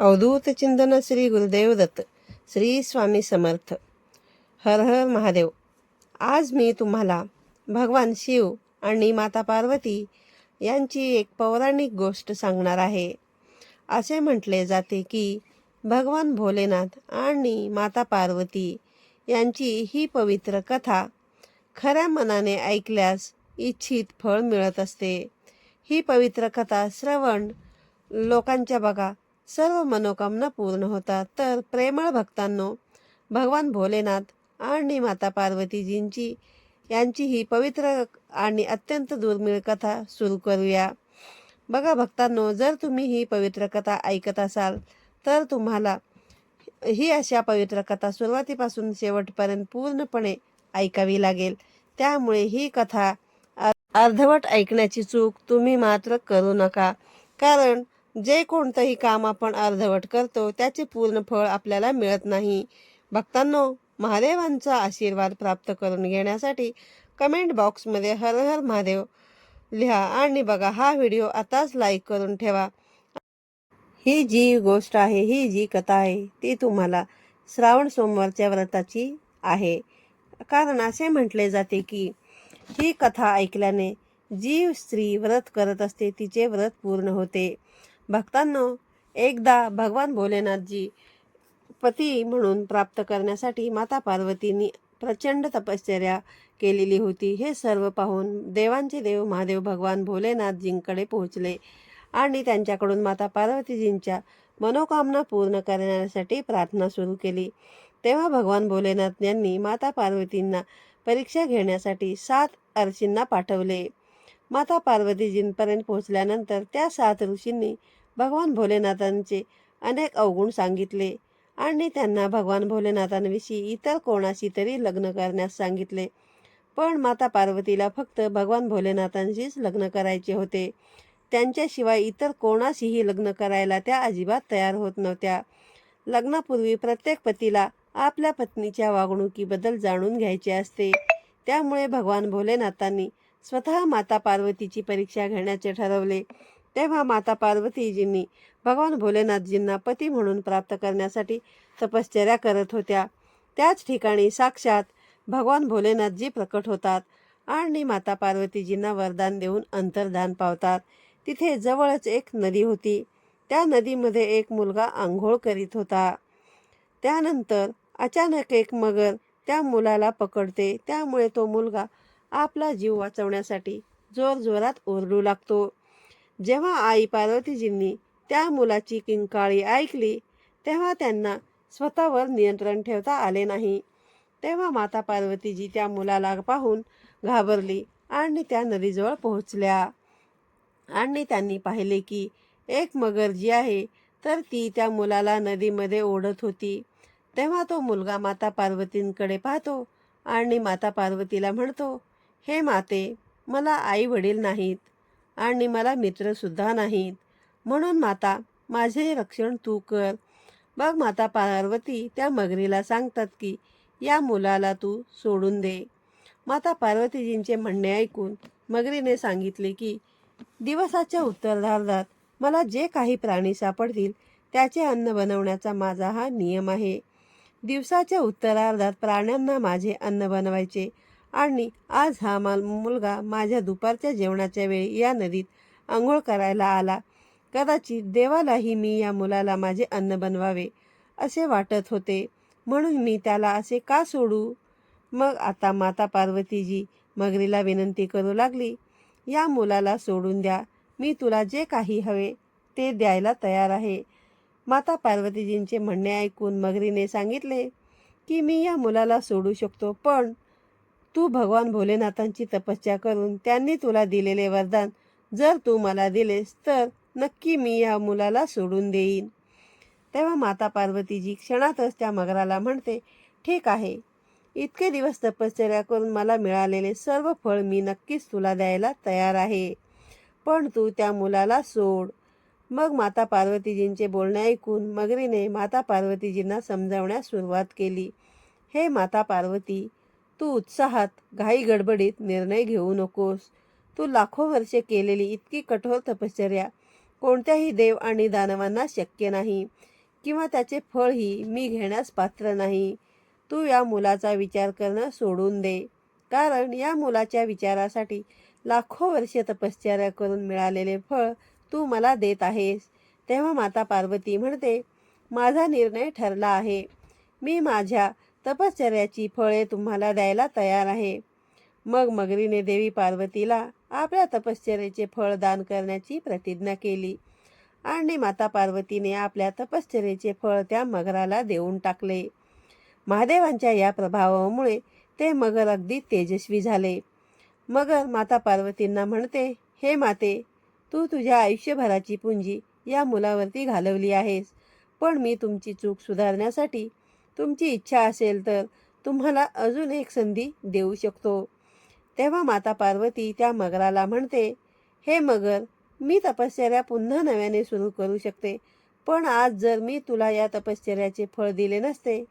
अवधूत चिंतन श्री गुरुदेव दत्त श्री स्वामी समर्थ. हर हर महादेव. आज मी तुम्हाला भगवान शिव आणि माता पार्वती यांची एक पौराणिक गोष्ट सांगणार आहे. असे म्हटले जाते की भगवान भोलेनाथ आणि माता पार्वती यांची ही पवित्र कथा खऱ्या मनाने ऐकल्यास इच्छित फळ मिळत असते. ही पवित्र कथा श्रवण लोकांच्या बघा सर्व मनोकामना पूर्ण होतात. तर प्रेमळ भक्तांनो भगवान भोलेनाथ आणि माता पार्वतीजींची यांची ही पवित्र आणि अत्यंत दुर्मिळ कथा सुरू करूया. बघा भक्तांनो जर तुम्ही ही पवित्र कथा ऐकत असाल तर तुम्हाला ही अशा पवित्र कथा सुरुवातीपासून शेवटपर्यंत पूर्णपणे ऐकावी लागेल. त्यामुळे ही कथा अर्धवट ऐकण्याची चूक तुम्ही मात्र करू नका. कारण जे कोणतंही काम आपण अर्धवट करतो त्याचे पूर्ण फळ आपल्याला मिळत नाही. भक्तांनो महादेवांचा आशीर्वाद प्राप्त करून घेण्यासाठी कमेंट बॉक्समध्ये हर हर महादेव लिहा आणि बघा हा व्हिडिओ आताच लाईक करून ठेवा. ही जी गोष्ट आहे ही जी कथा आहे ती तुम्हाला श्रावण सोमवारच्या व्रताची आहे. कारण असे म्हटले जाते की ही कथा ऐकल्याने जी स्त्री व्रत करत असते तिचे व्रत पूर्ण होते. भक्तांनो एकदा भगवान भोलेनाथजी पती म्हणून प्राप्त करण्यासाठी माता पार्वतींनी प्रचंड तपश्चर्या केलेली होती. हे सर्व पाहून देवांचे देव महादेव भगवान भोलेनाथजींकडे पोहोचले आणि त्यांच्याकडून माता पार्वतीजींच्या मनोकामना पूर्ण करण्यासाठी प्रार्थना सुरू केली. तेव्हा भगवान भोलेनाथ यांनी माता पार्वतींना परीक्षा घेण्यासाठी सात अर्षींना पाठवले. माता पार्वतीजींपर्यंत पोहोचल्यानंतर त्या सात ऋषींनी भगवान भोलेनाथांचे अनेक अवगुण सांगितले आणि त्यांना भगवान भोलेनाथांविषयी इतर कोणाशी तरी लग्न करण्यास सांगितले. पण माता पार्वतीला फक्त भगवान भोलेनाथांशीच लग्न करायचे होते. त्यांच्याशिवाय इतर कोणाशीही लग्न करायला त्या अजिबात तयार होत नव्हत्या. लग्नापूर्वी प्रत्येक पतीला आपल्या पत्नीच्या वागणुकीबद्दल जाणून घ्यायचे असते. त्यामुळे भगवान भोलेनाथांनी स्वतः माता पार्वतीची परीक्षा घेण्याचे ठरवले. तेव्हा माता पार्वतीजींनी भगवान भोलेनाथजींना पती म्हणून प्राप्त करण्यासाठी तपश्चर्या करत होत्या. त्याच ठिकाणी साक्षात भगवान भोलेनाथजी प्रकट होतात आणि माता पार्वतीजींना वरदान देऊन अंतर्धान पावतात. तिथे जवळच एक नदी होती. त्या नदीमध्ये एक मुलगा आंघोळ करीत होता. त्यानंतर अचानक एक मगर त्या मुलाला पकडते. त्यामुळे तो मुलगा आपला जीव वाचवण्यासाठी जोरजोरात ओरडू लागतो. जेव्हा आई पार्वतीजींनी त्या मुलाची किंकाळी ऐकली तेव्हा त्यांना स्वतःवर नियंत्रण ठेवता आले नाही. तेव्हा माता पार्वतीजी त्या मुलाला पाहून घाबरली आणि त्या नदीजवळ पोहोचल्या. आणि त्यांनी पाहिले की एक मगर जी आहे तर ती त्या मुलाला नदीमध्ये ओढत होती. तेव्हा तो मुलगा माता पार्वतींकडे पाहतो आणि माता पार्वतीला म्हणतो हे माते मला आई वडील नाहीत. आणि मला मित्रसुद्धा नाहीत. म्हणून माता माझे रक्षण तू कर. बघ माता पार्वती त्या मगरीला सांगतात की या मुलाला तू सोडून दे. माता पार्वतीजींचे म्हणणे ऐकून मगरीने सांगितले की दिवसाच्या उत्तरार्धात मला जे काही प्राणी सापडतील त्याचे अन्न बनवण्याचा माझा हा नियम आहे. दिवसाच्या उत्तरार्धात प्राण्यांना माझे अन्न बनवायचे आणि आज हा माल मुलगा माझ्या दुपारच्या जेवणाच्या वेळी या नदीत आंघोळ करायला आला. कदाचित देवालाही मी या मुलाला माझे अन्न बनवावे असे वाटत होते. म्हणून मी त्याला असे का सोडू? मग आता माता पार्वतीजी मगरीला विनंती करू लागली या मुलाला सोडून द्या. मी तुला जे काही हवे ते द्यायला तयार आहे. माता पार्वतीजींचे म्हणणे ऐकून मगरीने सांगितले की मी या मुलाला सोडू शकतो पण तू भगवान भोलेनाथांची तपस्या करून त्यांनी तुला दिलेले वरदान जर तू मला दिलेस तर नक्की मी या मुलाला सोडून देईन. तेव्हा माता पार्वतीजी क्षणातच त्या मगराला म्हणते ठीक आहे. इतके दिवस तपश्चर्या करून मला मिळालेले सर्व फळ मी नक्कीच तुला द्यायला तयार आहे. पण तू त्या मुलाला सोड. मग माता पार्वतीजींचे बोलणे ऐकून मगरीने माता पार्वतीजींना समजावण्यास सुरुवात केली. हे माता पार्वती तू उत्साहात घाई गडबडीत निर्णय घेऊ नकोस. तू लाखो वर्षे केलेली इतकी कठोर तपश्चर्या कोणत्याही देव आणि दानवांना शक्य नाही किंवा त्याचे फळही मी घेण्यास पात्र नाही. तू या मुलाचा विचार करणं सोडून दे. कारण या मुलाच्या विचारासाठी लाखो वर्षे तपश्चर्या करून मिळालेले फळ तू मला देत आहेस. तेव्हा माता पार्वती म्हणते माझा निर्णय ठरला आहे. मी माझ्या तपश्चर्याची फळे तुम्हाला द्यायला तयार आहे. मग मगरीने देवी पार्वतीला आपल्या तपश्चर्याचे फळ दान करण्याची प्रतिज्ञा केली. आणि माता पार्वतीने आपल्या तपश्चर्याचे फळ त्या मगराला देऊन टाकले. महादेवांच्या या प्रभावामुळे ते मगर अगदी तेजस्वी झाले. मगर माता पार्वतींना म्हणते हे माते तू तुझ्या आयुष्यभराची पुंजी या मुलावरती घालवली आहेस. पण मी तुमची चूक सुधारण्यासाठी तुमची इच्छा असेल तर तुम्हाला अजून एक संधी देऊ शकतो. तेव्हा माता पार्वती त्या मगराला म्हणते हे मगर मी तपश्चर्या पुन्हा नव्याने सुरू करू शकते. पण आज जर मी तुला या तपश्चर्याचे फळ दिले नसते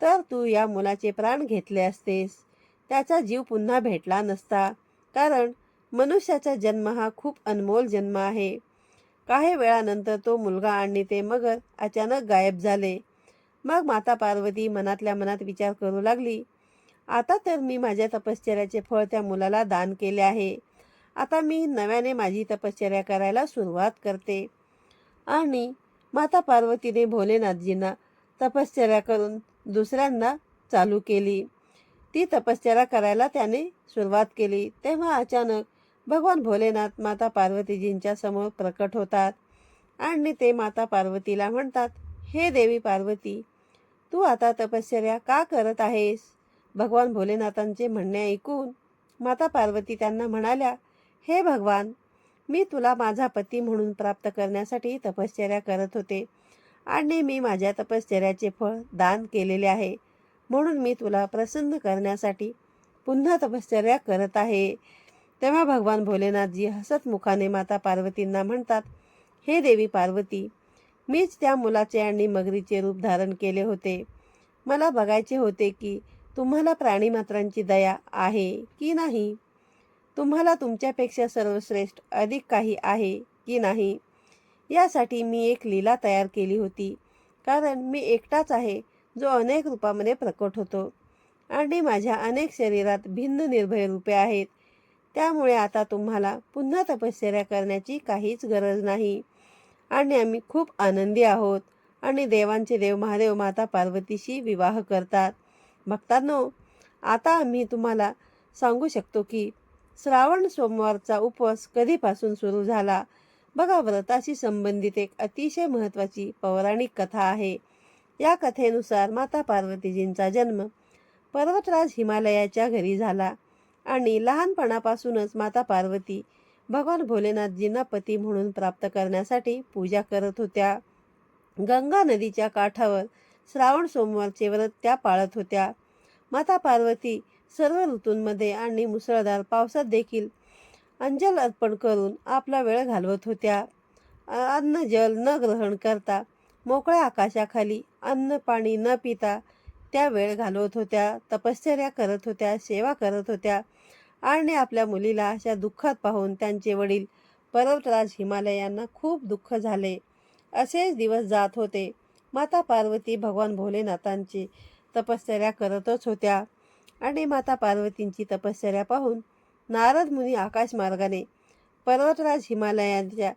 तर तू या मुलाचे प्राण घेतले असतेस. त्याचा जीव पुन्हा भेटला नसता. कारण मनुष्याचा जन्म हा खूप अनमोल जन्म आहे. काही वेळानंतर तो मुलगा आणि ते मगर अचानक गायब झाले. मग माता पार्वती मनातल्या मनात विचार करू लागली. आता तर मी माझ्या तपश्चर्याचे फळ त्या मुलाला दान केले आहे. आता मी नव्याने माझी तपश्चर्या करायला सुरुवात करते. आणि माता पार्वतीने भोलेनाथजींना तपश्चर्या करून दुसऱ्यांना चालू केली. ती तपश्चर्या करायला त्याने सुरुवात केली. तेव्हा अचानक भगवान भोलेनाथ माता पार्वतीजींच्या समोर प्रकट होतात. आणि ते माता पार्वतीला म्हणतात हे देवी पार्वती तू आता तपश्चर्या का करत आहेस? भगवान भोलेनाथांचे म्हणणे ऐकून माता पार्वती त्यांना म्हणाल्या हे भगवान मी तुला माझा पती म्हणून प्राप्त करण्यासाठी तपश्चर्या करत होते आणि मी माझ्या तपश्चर्याचे फळ दान केलेले आहे. म्हणून मी तुला प्रसन्न करण्यासाठी पुन्हा तपश्चर्या करत आहे. तेव्हा भगवान भोलेनाथजी हसत मुखाने माता पार्वतींना म्हणतात हे देवी पार्वती मीच त्या मुलाचे आणि मगरीचे रूप धारण केले होते. मला बघायचे होते की तुम्हाला प्राणीमात्रांची दया आहे की नाही? तुम्हाला तुमच्यापेक्षा सर्वश्रेष्ठ अधिक काही आहे की नाही? यासाठी मी एक लीला तयार केली होती. कारण मी एकटाच आहे जो अनेक रूपामध्ये प्रकट होतो. आणि माझ्या अनेक शरीरात भिन्न निर्भय रूपे आहेत. त्यामुळे आता तुम्हाला पुन्हा तपश्चर्या करण्याची काहीच गरज नाही. आणि आम्ही खूप आनंदी आहोत. आणि देवांचे देव महादेव माता पार्वतीशी विवाह करतात. भक्तांनो आता आम्ही तुम्हाला सांगू शकतो की श्रावण सोमवारचा उपवास कधीपासून सुरू झाला? बघा व्रताशी संबंधित एक अतिशय महत्त्वाची पौराणिक कथा आहे. या कथेनुसार माता पार्वतीजींचा जन्म पर्वतराज हिमालयाच्या घरी झाला. आणि लहानपणापासूनच माता पार्वती भगवान भोलेनाथजींना पती म्हणून प्राप्त करण्यासाठी पूजा करत होत्या. गंगा नदीच्या काठावर श्रावण सोमवारचे व्रत त्या पाळत होत्या. माता पार्वती सर्व ऋतूंमध्ये आणि मुसळधार पावसात देखील अंजल अर्पण करून आपला वेळ घालवत होत्या. अन्न जल न ग्रहण करता मोकळ्या आकाशाखाली अन्न पाणी न पिता त्या वेळ घालवत होत्या. तपश्चर्या करत होत्या सेवा करत होत्या. आणि आपल्या मुलीला अशा दुःखात पाहून त्यांचे वडील पर्वतराज हिमालयांना खूप दुःख झाले. असेच दिवस जात होते. माता पार्वती भगवान भोलेनाथांची तपश्चर्या करतच होत्या आणि माता पार्वतींची तपश्चर्या पाहून नारद मुनी आकाशमार्गाने पर्वतराज हिमालयांच्या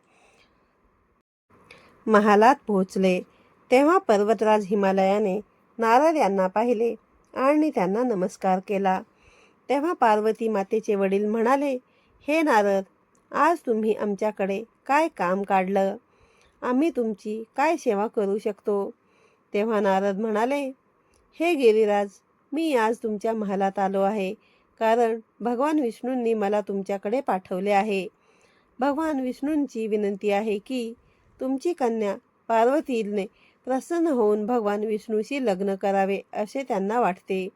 महालात पोहोचले. तेव्हा पर्वतराज हिमालयाने नारद यांना पाहिले आणि त्यांना नमस्कार केला. तेव्हा पार्वती मातेचे वडील म्हणाले हे नारद आज तुम्ही आमच्याकडे काय काम काढलं? आम्ही तुमची काय सेवा करू शकतो? तेव्हा नारद म्हणाले हे गिरिराज मी आज तुमच्या महालात आलो आहे कारण भगवान विष्णूंनी मला तुमच्याकडे पाठवले आहे. भगवान विष्णूंची विनंती आहे की तुमची कन्या पार्वतीने प्रसन्न होऊन भगवान विष्णूशी लग्न करावे असे त्यांना वाटते.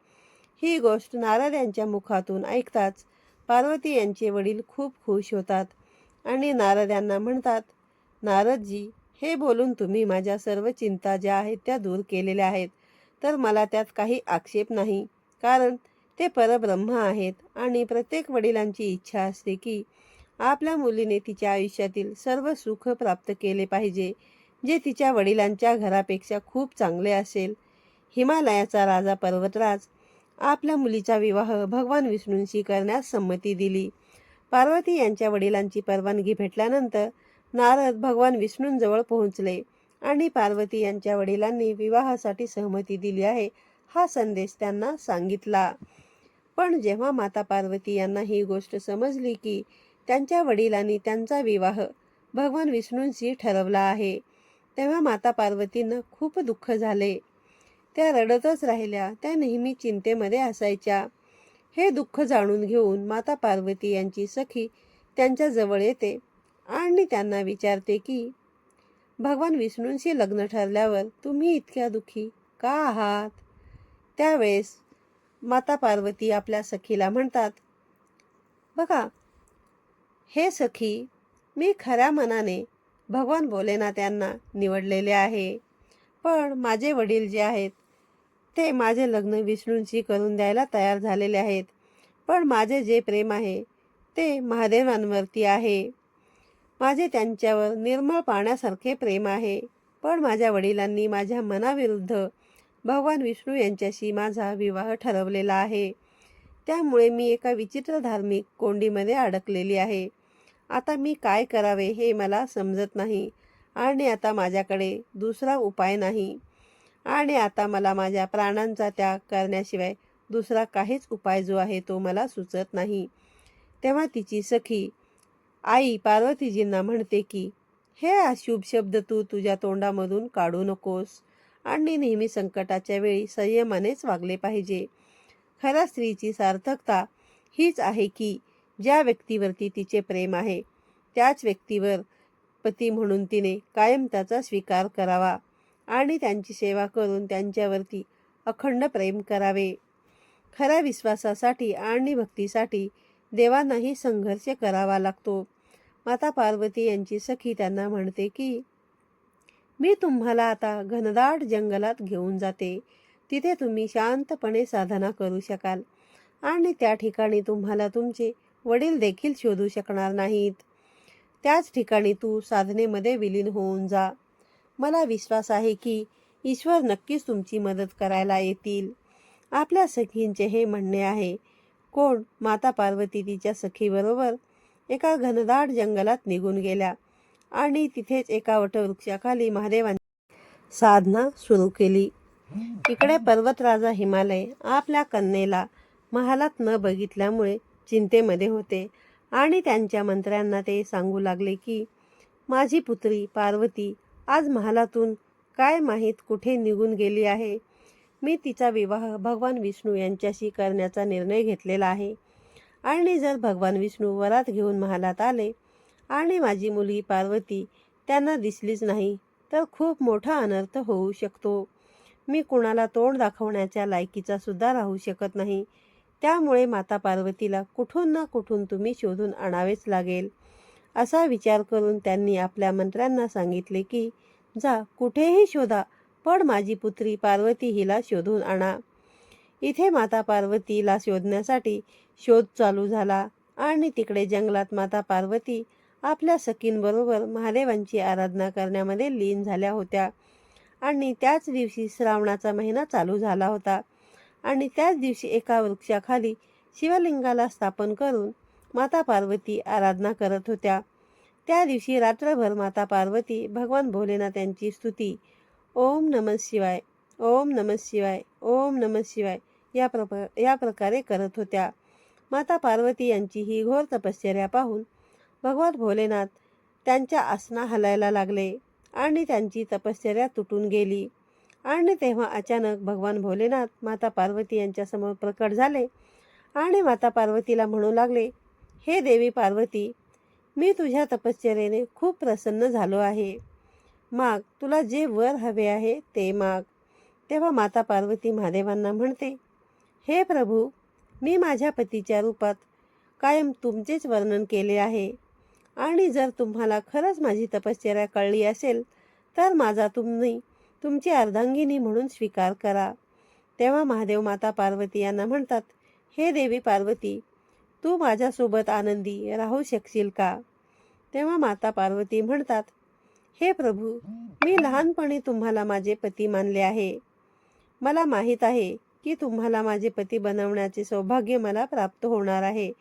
ही गोष्ट नारद यांच्या मुखातून ऐकताच पार्वती यांचे वडील खूप खुश होतात आणि नारद यांना म्हणतात नारदजी हे बोलून तुम्ही माझ्या सर्व चिंता ज्या आहेत त्या दूर केलेल्या आहेत. तर मला त्यात काही आक्षेप नाही कारण ते परब्रह्म आहेत आणि प्रत्येक वडिलांची इच्छा असते की आपल्या मुलीने तिच्या आयुष्यातील सर्व सुख प्राप्त केले पाहिजे जे तिच्या वडिलांच्या घरापेक्षा खूप चांगले असेल. हिमालयाचा राजा पर्वतराज आपल्या मुलीचा विवाह भगवान विष्णूंशी करण्यास संमती दिली. पार्वती यांच्या वडिलांची परवानगी भेटल्यानंतर नारद भगवान विष्णूंजवळ पोहोचले आणि पार्वती यांच्या वडिलांनी विवाहासाठी सहमती दिली आहे हा संदेश त्यांना सांगितला. पण जेव्हा माता पार्वती यांना ही गोष्ट समजली की त्यांच्या वडिलांनी त्यांचा विवाह भगवान विष्णूंशी ठरवला आहे तेव्हा माता पार्वतींना खूप दुःख झाले. त्या रडतच राहिल्या. त्या नेहमी चिंतेमध्ये असायच्या. हे दुःख जाणून घेऊन माता पार्वती यांची सखी त्यांच्याजवळ येते आणि त्यांना विचारते की भगवान विष्णूंशी लग्न ठरल्यावर तुम्ही इतक्या दुःखी का आहात? त्यावेळेस माता पार्वती आपल्या सखीला म्हणतात बघा हे सखी मी खऱ्या मनाने भगवान भोलेनाथ यांना निवडलेले आहे. पण माझे वडील जे आहेत ते माझे लग्न विष्णूंशी करून द्यायला तयार झालेले आहेत. पण माझे जे प्रेम आहे ते महादेवांवरती आहे. माझे त्यांच्यावर निर्मळ पाण्यासारखे प्रेम आहे. पण माझ्या वडिलांनी माझ्या मनाविरुद्ध भगवान विष्णू यांच्याशी माझा विवाह ठरवलेला आहे. त्यामुळे मी एका विचित्र धार्मिक कोंडीमध्ये अडकलेली आहे. आता मी काय करावे हे मला समजत नाही आणि आता माझ्याकडे दुसरा उपाय नाही. आणि आता मला माझ्या प्राणांचा त्याग करण्याशिवाय दुसरा काहीच उपाय जो आहे तो मला सुचत नाही. तेव्हा तिची सखी आई पार्वतीजींना म्हणते की हे अशुभ शब्द तू तुझ्या तोंडामधून काढू नकोस आणि नेहमी संकटाच्या वेळी संयमानेच वागले पाहिजे. खऱ्या स्त्रीची सार्थकता हीच आहे की ज्या व्यक्तीवरती तिचे प्रेम आहे त्याच व्यक्तीवर पती म्हणून तिने कायम त्याचा स्वीकार करावा. आणि त्यांची सेवा करून त्यांच्यावरती अखंड प्रेम करावे. खऱ्या विश्वासासाठी आणि भक्तीसाठी देवांनाही संघर्ष करावा लागतो. माता पार्वती यांची सखी त्यांना म्हणते की मी तुम्हाला आता घनदाट जंगलात घेऊन जाते. तिथे तुम्ही शांतपणे साधना करू शकाल आणि त्या ठिकाणी तुम्हाला तुमचे वडील देखील शोधू शकणार नाहीत. त्याच ठिकाणी तू साधनेमध्ये विलीन होऊन जा. मला विश्वास आहे की ईश्वर नक्कीच तुमची मदत करायला येतील. आपल्या सखींचे हे म्हणणे आहे कोण माता पार्वती तिच्या सखीबरोबर एका घनदाट जंगलात निघून गेल्या आणि तिथेच एका वटवृक्षाखाली महादेवांनी साधना सुरू केली. इकडे पर्वतराजा हिमालय आपल्या कन्येला महालात न बघितल्यामुळे चिंतेमध्ये होते आणि त्यांच्या मंत्र्यांना ते सांगू लागले की माझी पुत्री पार्वती आज महालातून काय माहीत कुठे निघून गेली आहे? मी तिचा विवाह भगवान विष्णू यांच्याशी करण्याचा निर्णय घेतलेला आहे. आणि जर भगवान विष्णू वरात घेऊन महालात आले आणि माझी मुलगी पार्वती त्यांना दिसलीच नाही तर खूप मोठा अनर्थ होऊ शकतो. मी कुणाला तोंड दाखवण्याच्या लायकीचा सुद्धा राहू शकत नाही. त्यामुळे माता पार्वतीला कुठून ना कुठून तुम्ही शोधून आणावेच लागेल. असा विचार करून त्यांनी आपल्या मंत्र्यांना सांगितले की जा कुठेही शोधा पण माझी पुत्री पार्वती हिला शोधून आणा. इथे माता पार्वतीला शोधण्यासाठी शोध चालू झाला आणि तिकडे जंगलात माता पार्वती आपल्या सखींबरोबर महादेवांची आराधना करण्यामध्ये लीन झाल्या होत्या आणि त्याच दिवशी श्रावणाचा महिना चालू झाला होता आणि त्याच दिवशी एका वृक्षाखाली शिवलिंगाला स्थापन करून माता पार्वती आराधना करत होत्या. त्या दिवशी रात्रभर माता पार्वती भगवान भोलेनाथ यांची स्तुती. ओम नमः शिवाय ओम नमः शिवाय ओम नमः शिवाय या प्रप या प्रकारे करत होत्या. माता पार्वती यांची ही घोर तपश्चर्या पाहून भगवान भोलेनाथ त्यांच्या आसना हलायला लागले आणि त्यांची तपश्चर्या तुटून गेली. आणि तेव्हा अचानक भगवान भोलेनाथ माता पार्वती यांच्यासमोर प्रकट झाले आणि माता पार्वतीला म्हणू लागले हे देवी पार्वती मी तुझ्या तपश्चर्येने खूप प्रसन्न झालो आहे. माग तुला जे वर हवे आहे ते माग. तेव्हा माता पार्वती महादेवांना म्हणते हे प्रभू मी माझ्या पतीच्या रूपात कायम तुमचेच वर्णन केले आहे. आणि जर तुम्हाला खरंच माझी तपश्चर्या कळली असेल तर माझा तुम्ही तुमची अर्धांगिनी म्हणून स्वीकार करा. तेव्हा महादेव माता पार्वती यांना म्हणतात हे देवी पार्वती तू माझ्यासोबत आनंदी राहू शकशील का? तेव्हा माता पार्वती म्हणतात हे प्रभू मी लहानपणी तुम्हाला माझे पती मानले आहे. मला माहीत आहे की तुम्हाला माझे पती बनवण्याचे सौभाग्य मला प्राप्त होणार आहे.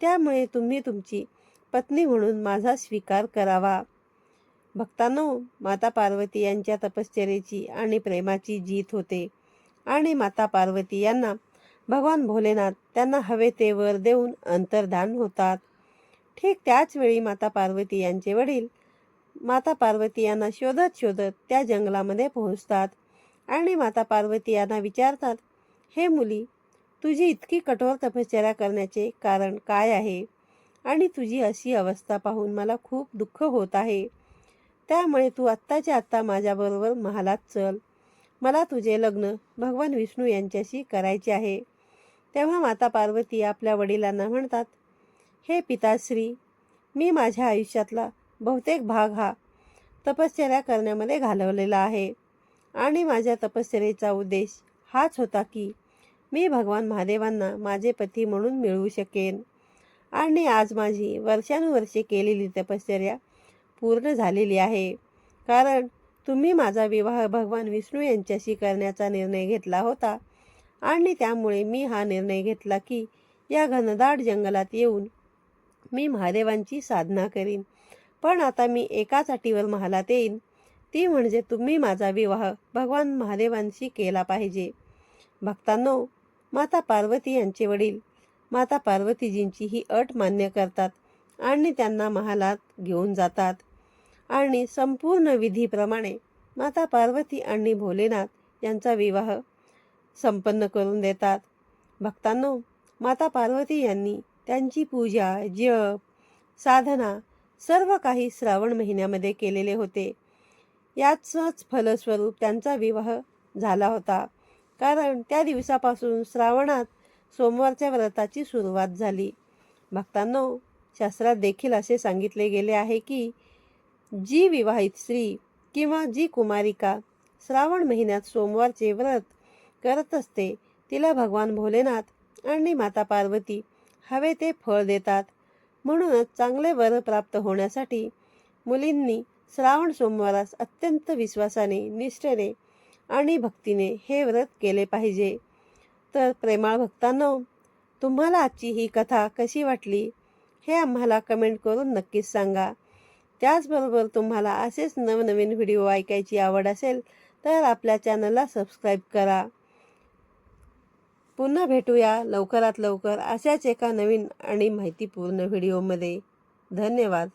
त्यामुळे तुम्ही तुमची पत्नी म्हणून माझा स्वीकार करावा. भक्तांनो माता पार्वती यांच्या तपश्चरेची आणि प्रेमाची जीत होते. आणि माता पार्वती यांना भगवान भोलेनाथ त्यांना हवे ते वर देऊन अंतर्धान होतात. ठीक त्याच वेळी माता पार्वती यांचे वडील माता पार्वती यांना शोधत शोधत त्या जंगलामध्ये पोहोचतात आणि माता पार्वती यांना विचारतात हे मुली तुझी इतकी कठोर तपश्चर्या करण्याचे कारण काय आहे? आणि तुझी अशी अवस्था पाहून मला खूप दुःख होत आहे. त्यामुळे तू आत्ताच्या आत्ता माझ्याबरोबर महालात चल. मला तुझे लग्न भगवान विष्णू यांच्याशी करायचे आहे. तेव्हा माता पार्वती आपल्या वडिलांना म्हणतात हे पिताश्री मी माझ्या आयुष्यातला बहुतेक भाग हा तपश्चर्या करण्यामध्ये घालवलेला आहे. आणि माझ्या तपश्चर्येचा उद्देश हाच होता की मी भगवान महादेवांना माझे पती म्हणून मिळवू शकेन. आणि आज माझी वर्षानुवर्षे केलेली तपश्चर्या पूर्ण झालेली आहे. कारण तुम्ही माझा विवाह भगवान विष्णू यांच्याशी करण्याचा निर्णय घेतला होता. आणि त्यामुळे मी हा निर्णय घेतला की या घनदाट जंगलात येऊन मी महादेवांची साधना करीन. पण आता मी एकाच अटीवर महालात येईन. ती म्हणजे तुम्ही माझा विवाह भगवान महादेवांशी केला पाहिजे. भक्तांनो माता पार्वती यांचे वडील माता पार्वतीजींची ही अट मान्य करतात आणि त्यांना महालात घेऊन जातात. आणि संपूर्ण विधीप्रमाणे माता पार्वती आणि भोलेनाथ यांचा विवाह संपन्न करून देतात. भक्तांनो माता पार्वती यांनी त्यांची पूजा जप साधना सर्व काही श्रावण महिन्यामध्ये केलेले होते. याचंच फलस्वरूप त्यांचा विवाह झाला होता. कारण त्या दिवसापासून श्रावणात सोमवारच्या व्रताची सुरुवात झाली. भक्तांनो शास्त्रात देखील असे सांगितले गेले आहे की जी विवाहित स्त्री किंवा जी कुमारिका श्रावण महिन्यात सोमवारचे व्रत करत असते. तिला भगवान भोलेनाथ आणि माता पार्वती हवे ते फळ देतात. म्हणूनच चांगले वर प्राप्त होण्यासाठी मुलींनी श्रावण सोमवारास अत्यंत विश्वासाने निष्ठेने आणि भक्तीने हे व्रत केले पाहिजे. तर प्रेमाळ भक्तांनो तुम्हाला आजची ही कथा कशी वाटली हे आम्हाला कमेंट करून नक्कीच सांगा. त्याचबरोबर तुम्हाला असेच नवनवीन व्हिडिओ ऐकायची आवड असेल तर आपल्या चॅनलला सबस्क्राईब करा. पुन्हा भेटूया लवकरात लवकर अशाच एका नवीन आणि माहितीपूर्ण व्हिडिओमध्ये. धन्यवाद.